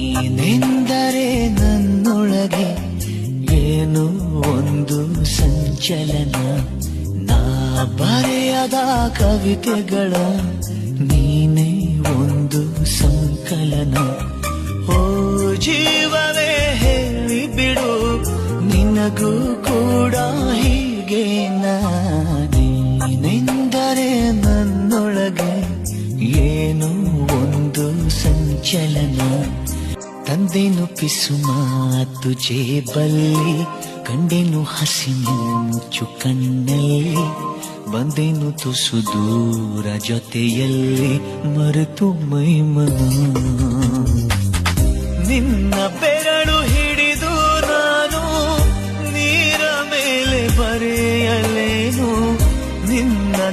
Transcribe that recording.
ನೀನೆಂದರೆ ನನ್ನೊಳಗೆ ಏನು ಒಂದು ಸಂಚಲನ? ನಾ ಬರೆಯದ ಕವಿತೆಗಳ ನೀನೆ ಒಂದು ಸಂಕಲನ. ಓ ಜೀವವೇ ಹೇಳಿ ಬಿಡು ನಿನಗೂ ಕೂಡ ಹೀಗೆ ನೀನೆಂದರೆ ನನ್ನೊಳಗೆ ಏನು ಒಂದು ಸಂಚಲನ? ತಂದೆನು ಪಿಸು ಮಾತು ಜೇಬಲ್ಲಿ ಕಂಡೆನು ಹಸಿನು ಮುಚ್ಚು ಕಣ್ಣಲ್ಲಿ, ಬಂದೆನು ತುಸು ದೂರ ಜೊತೆಯಲ್ಲಿ ಮರೆತು ಮೈಮನ ನಿನ್ನ ಬೆರಳು ಹಿಡಿದು ನಾನು ನೀರ ಮೇಲೆ ಬರೆಯಲೇನು? ನಿನ್ನ